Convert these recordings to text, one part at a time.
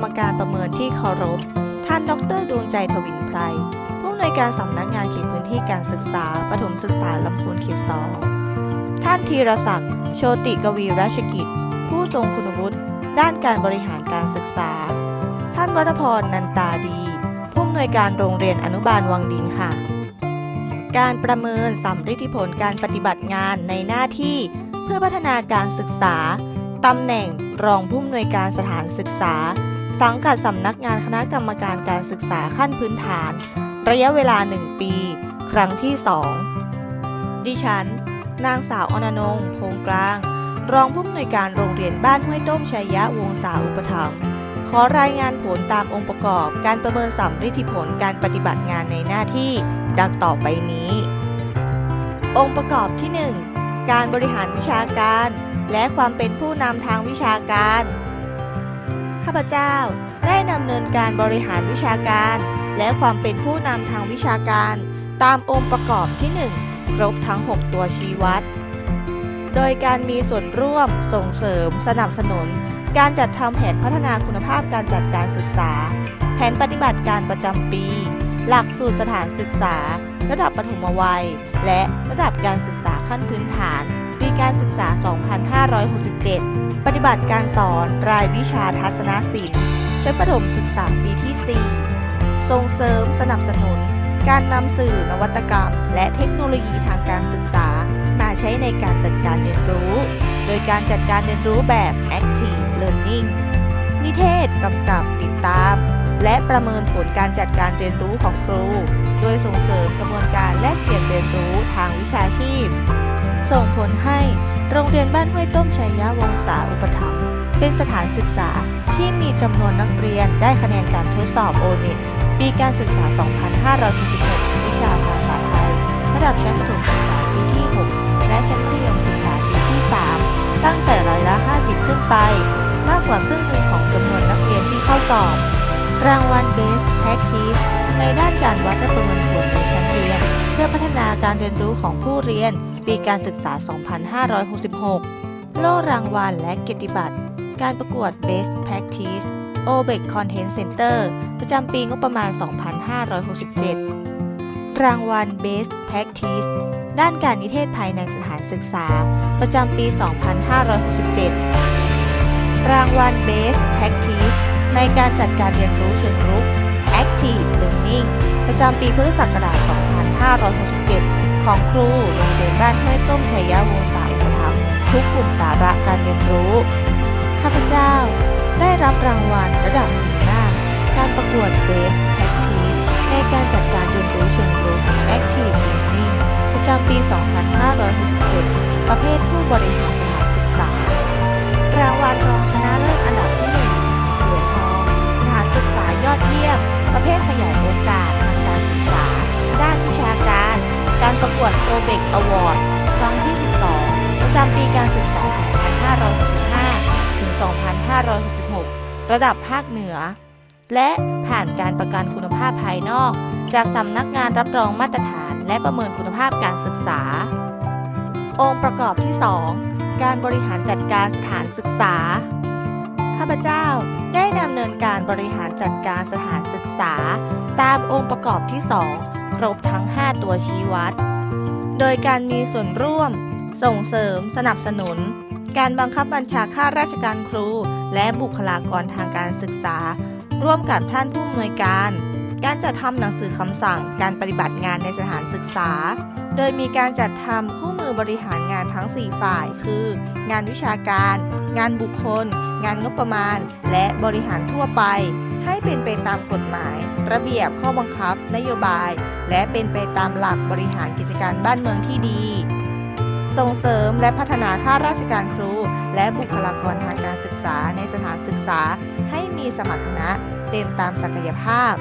รมการประเมินที่เคารพ ท่านดรดวงใจทวินไพรผู้อำนวยการสำนักงานเขตพื้นที่การศึกษาปฐมศึกษาลำพูนเขตสองท่านธีรศักดิ์โชติกวีราชกิจ ผู้ทรงคุณวุฒิด้านการบริหารการศึกษา ท่านวรพรนันตาดี ผู้อำนวยการโรงเรียนอนุบาลวังดินค่ะ การประเมินสัมฤทธิผลการปฏิบัติงานในหน้าที่เพื่อพัฒนาการศึกษาตำแหน่งรองผู้อำนวยการสถานศึกษา สังกัดสำนักงานคณะกรรมการการศึกษาขั้นพื้นฐาน ระยะเวลา 1 ปี ครั้งที่ 2 ดิฉัน นางสาวอนนงพงกลาง รองผู้อำนวยการโรงเรียนบ้านห้วยต้มชัยยะวงศาอุปถัมภ์ขอรายงานผลตามองค์ประกอบการประเมินสัมฤทธิผลการปฏิบัติงานในหน้าที่ ดังต่อไปนี้ องค์ประกอบที่ 1 การบริหารวิชาการ และความเป็นผู้นำทางวิชาการ ข้าพเจ้าได้ดำเนินการบริหารวิชาการ และความเป็นผู้นำทางวิชาการ ตามองค์ประกอบที่ 1 ครบทั้ง 6 ตัวชี้วัด โดยการมีส่วนร่วมส่งเสริม สนับสนุน การจัดทำแผนพัฒนาคุณภาพการจัดการศึกษา แผนปฏิบัติการประจำปี หลักสูตรสถานศึกษา ระดับปฐมวัย และระดับการศึกษาขั้นพื้นฐาน ปีการศึกษา 2 5 6 7 ปฏิบัติการสอนรายวิชาทัศนศิลป์ชั้นประถมศึกษาปีที่ 4 ส่งเสริมสนับสนุน การนำสื่อนวัตกรรม และเทคโนโลยีทางการศึกษา มาใช้ในการจัดการเรียนรู้ โดยการจัดการเรียนรู้แบบ Active Learning นิเทศกำกับติดตาม และประเมินผลการจัดการเรียนรู้ของครู โดยส่งเสริมกระบวนการแลกเปลี่ยนเรียนรู้ทางวิชาชีพ ส่งผลให้ โรงเรียนบ้านห้วยต้มชัยยะวงศาอุปถัมภ์เป็นสถานศึกษาที่มีจำนวนนักเรียนได้คะแนนการทดสอบโอเน็ตปีการศึกษา 2566วิชาภาษาไทย ระดับชั้นประถมศึกษาปีที่ 6 และชั้นมัธยมศึกษาปีที่ 3 ตั้งแต่ร้อยละ 50 ขึ้นไป มากกว่าครึ่งหนึ่งของจำนวนนักเรียนที่เข้าสอบ รางวัล Best Practice ในด้านการวัดและประเมินผลในชั้นเรียน พื่อพัฒนาการเรียนรู้ของผู้เรียน ปีการศึกษา 2566 โล่รางวัลและเกียรติบัตร การประกวด Best Practice o b e c Content Center ประจำปีงบประมาณ 2567 รางวัล Best Practice ด้านการนิเทศภายในสถานศึกษา ประจำปี 2567 รางวัล Best Practice ในการจัดการเรียนรู้เชิงรุก Active Learning ประจำปีพุทธศักราช 2567 567 ของครูโรงเรียนบ้านห้วยต้มชัยยะวงศาอุปถัมภ์ทุกกลุ่มสาระการเรียนรู้ ข้าพเจ้าได้รับรางวัลระดับหัวหน้า การประกวด Best Practice ในการจัดการเรียนรู้เชิงรุก Active Learning ประจำปี 2567 ประเภทผู้บริหารสถานศึกษา รางวัลรองชนะเลิศอันดับที่ 1 เหรียญทองสถานศึกษายอดเยี่ยม ประเภทขยายโอกาส เบกอวอร์ดครั้งที่ 12 ประจำปีการศึกษา 2565 ถึง 2566 ระดับภาคเหนือ และผ่านการประกันคุณภาพภายนอก จากสำนักงานรับรองมาตรฐาน และประเมินคุณภาพการศึกษา องค์ประกอบที่ 2 การบริหารจัดการสถานศึกษา ข้าพเจ้าได้ดำเนินการบริหารจัดการสถานศึกษา ตามองค์ประกอบที่ 2 ครบทั้ง 5 ตัวชี้วัด โดยการมีส่วนร่วม ส่งเสริม สนับสนุน การบังคับบัญชาข้าราชการครู และบุคลากรทางการศึกษา ร่วมกับท่านผู้อำนวยการ การจัดทำหนังสือคำสั่งการปฏิบัติงานในสถานศึกษา โดยมีการจัดทำคู่มือบริหารงานทั้ง 4 ฝ่าย คือ งานวิชาการ งานบุคคล งานงบประมาณ และบริหารทั่วไป ให้เป็นไปตามกฎหมาย ระเบียบข้อบังคับ นโยบาย และเป็นไปตามหลักบริหารกิจการบ้านเมืองที่ดี ส่งเสริมและพัฒนาข้าราชการครู และบุคลากรทางการศึกษาในสถานศึกษา ให้มีสมรรถนะเต็มตามศักยภาพ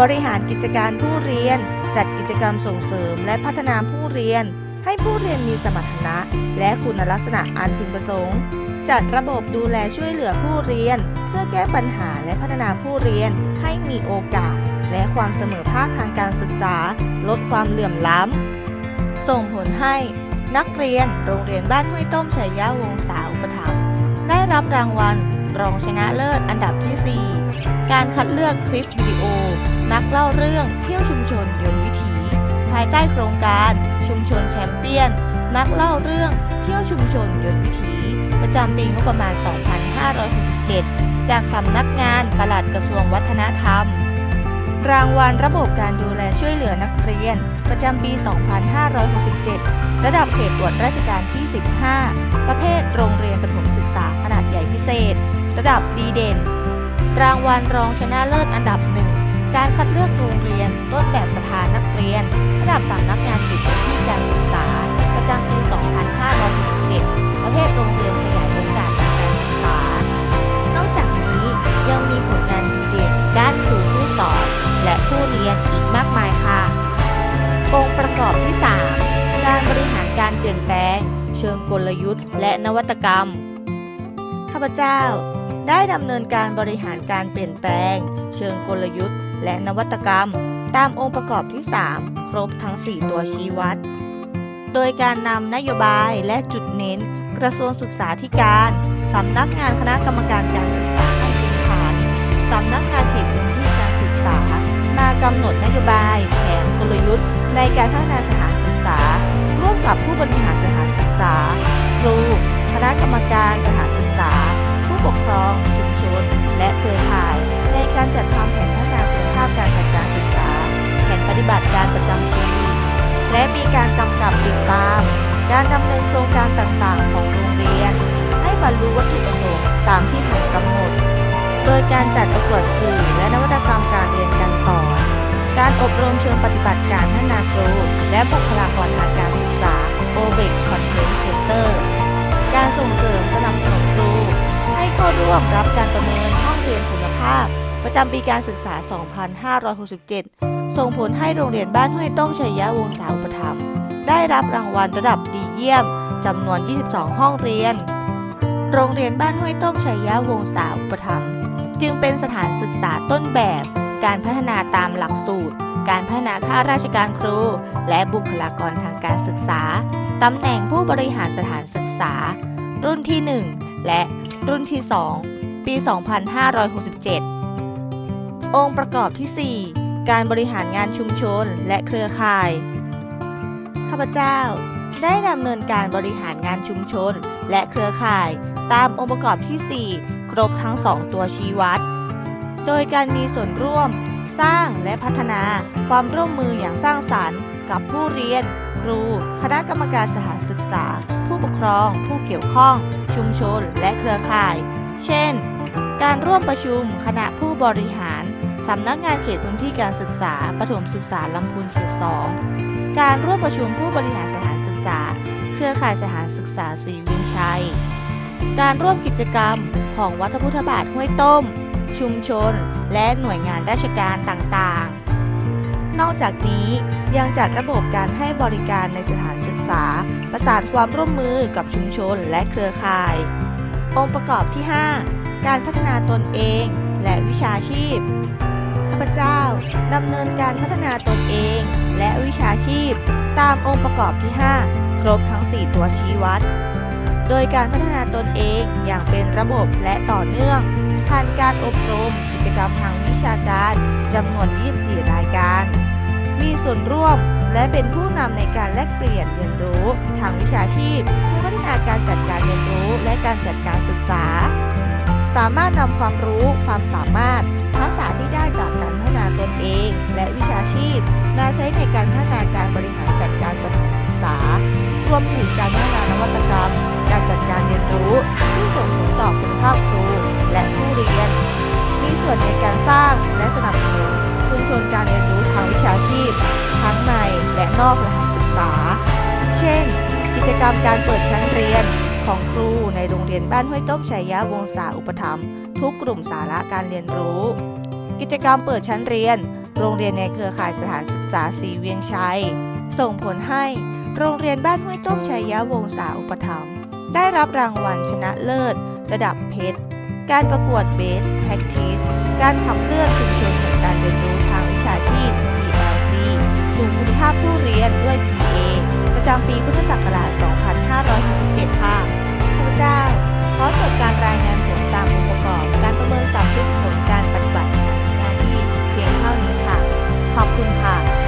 บริหารกิจการผู้เรียน จัดกิจกรรมส่งเสริมและพัฒนาผู้เรียน ให้ผู้เรียนมีสมรรถนะ และคุณลักษณะอันพึงประสงค์ จัดระบบดูแลช่วยเหลือผู้เรียน เพื่อแก้ปัญหาและพัฒนาผู้เรียนให้มีโอกาส และความเสมอภาคทางการศึกษา ลดความเหลื่อมล้ำ ส่งผลให้นักเรียนโรงเรียนบ้านห้วยต้มชัยยะวงศาอุปถัมภ์ได้รับรางวัล รองชนะเลิศอันดับที่ 4 การคัดเลือกคลิปวิดีโอ นักเล่าเรื่องเที่ยวชุมชนยนายใต้โครงการ ชุมชนแชมเปี้ยน นักเล่าเรื่องเที่ยวชุมชนยนต์วิถีประจำปีงบประมาณ 2567 จากสำนักงานปลัดกระทรวงวัฒนธรรม รางวัลระบบการดูแลช่วยเหลือนักเรียน ประจำปี 2567 ระดับเขตตรวจราชการที่ 15 ประเภทโรงเรียนประถมศึกษาขนาดใหญ่พิเศษ ระดับดีเด่น รางวัลรองชนะเลิศอันดับหนึ่งการคัดเลือกโรงเรียนต้นแบบสภานัน ง เชิงกลยุทธ์ และนวัตกรรม ข้าพเจ้า ได้ดำเนินการบริหารการเปลี่ยนแปลง เชิงกลยุทธ์ และนวัตกรรม ตามองค์ประกอบที่ 3 ครบทั้ง 4 ตัวชี้วัด โดยการนำนโยบายและจุดเน้น กระทรวงศึกษาธิการสำนักงานคณะกรรมการการศึกษาขั้นพื้นฐานสำนักงานเขตพื้นที่การศึกษามากำหนดนโยบาย แผนกลยุทธ์ ในการพัฒนาสถานศึกษา ร่วมกับผู้บริหารสถาน ษา ครู คณะกรรมการสถานศึกษา ผู้ปกครองชุมชน และเครือข่าย ในการจัดทำแผนพัฒนาคุณภาพการจัดการศึกษา แผนปฏิบัติการประจำปี และมีการกำกับติดตาม การดำเนินโครงการต่างๆ ของโรงเรียน ให้บรรลุวัตถุประสงค์ตามที่แผนกำหนด โดยการจัดประกวดสื่อและนวัตกรรมการเรียนการสอน การอบรมเชิงปฏิบัติการพัฒนาครูและบุคลากรทางการศึกษา o b e c Content Center การส่งเสริมสนับสนุนครู ให้เข้าร่วมรับการประเมินห้องเรียนคุณภาพ ประจำปีการศึกษา 2567 ส่งผลให้โรงเรียนบ้านห้วยต้งชัยยะวงศาอุปถัมภ์ได้รับรางวัลระดับดีเยี่ยมจำนวน 22 ห้องเรียน โรงเรียนบ้านห้วยต้งชัยยะวงศาอุปถัมภ์จึงเป็นสถานศึกษาต้นแบบ การพัฒนาตามหลักสูตร การพัฒนาข้าราชการครู และบุคลากรทางการศึกษา ตำแหน่งผู้บริหารสถานศึกษา รุ่นที่ 1 และรุ่นที่ 2 ปี 2567 องค์ประกอบที่ 4 การบริหารงานชุมชนและเครือข่าย ข้าพเจ้าได้ดำเนินการบริหารงานชุมชนและเครือข่าย ตามองค์ประกอบที่ 4 ครบทั้ง 2 ตัวชี้วัด โดยการมีส่วนร่วม สร้างและพัฒนา ความร่วมมืออย่างสร้างสรรค์ กับผู้เรียน ครู คณะกรรมการสถานศึกษา ผู้ปกครอง ผู้เกี่ยวข้อง ชุมชน และเครือข่าย เช่น การร่วมประชุมคณะผู้บริหารสำนักงานเขตพื้นที่การศึกษาประถมศึกษาลำพูนเขต2การร่วมประชุมผู้บริหารสถานศึกษา เครือข่ายสถานศึกษาศรีวิชัย การร่วมกิจกรรมของวัดพระพุทธบาทห้วยต้ม ชุมชน และหน่วยงานราชการต่างๆ นอกจากนี้ยังจัดระบบการให้บริการในสถานศึกษา ประสานความร่วมมือกับชุมชนและเครือข่าย องค์ประกอบที่ 5 การพัฒนาตนเองและวิชาชีพข้าพเจ้าดำเนินการพัฒนาตนเอง และวิชาชีพ ตามองค์ประกอบที่ 5 ครบทั้ง 4 ตัวชี้วัด โดยการพัฒนาตนเองอย่างเป็นระบบและต่อเนื่อง ผ่านการอบรม กิจกรรมทางวิชาการจำนวน 24 รายการ มีส่วนร่วมและเป็นผู้นำในการแลกเปลี่ยนเรียนรู้ทางวิชาชีพเพื่อพัฒนาการจัดการเรียนรู้และการจัดการศึกษา สามารถนำความรู้ความสามารถ ทักษะที่ได้จากการพัฒนาตนเอง และวิชาชีพมาใช้ในการพัฒนาการบริหารจัดการสถานศึกษารวมถึงการพัฒนานวัตกรรม การจัดการเรียนรู้ที่ส่งผลต่อคุณภาพครูและผู้เรียน มีส่วนในการสร้างและสนับสนุนชุมชนการเรียนรู้ทางวิชาชีพ ทั้งในและนอกสถานศึกษา เช่น กิจกรรมการเปิดชั้นเรียนของครูในโรงเรียนบ้านห้วยต้มชัยยะวงศาอุปถัมภ์ทุกกลุ่มสาระการเรียนรู้ กิจกรรมเปิดชั้นเรียน โรงเรียนในเครือข่ายสถานศึกษาสีเวียงชัย ส่งผลให้โรงเรียนบ้านห้วยต้มชัยยะวงศาอุปถัมภ์ ได้รับรางวัลชนะเลิศ ระดับเพชร การประกวดเบสแพ็กทีสการขับเคลื่อนชุมชนสู่การเรียนรู้ทางวิชาชีพ PLC สู่คุณภาพผู้เรียนด้วย PA ประจำปีพุทธศักราช 2567ค่ะข้าพเจ้าขอจบการรายงานผลตามองค์ประกอบ การประเมินสอบผลการปฏิบัติงานที่เพียงเท่านี้ค่ะ ขอบคุณค่ะ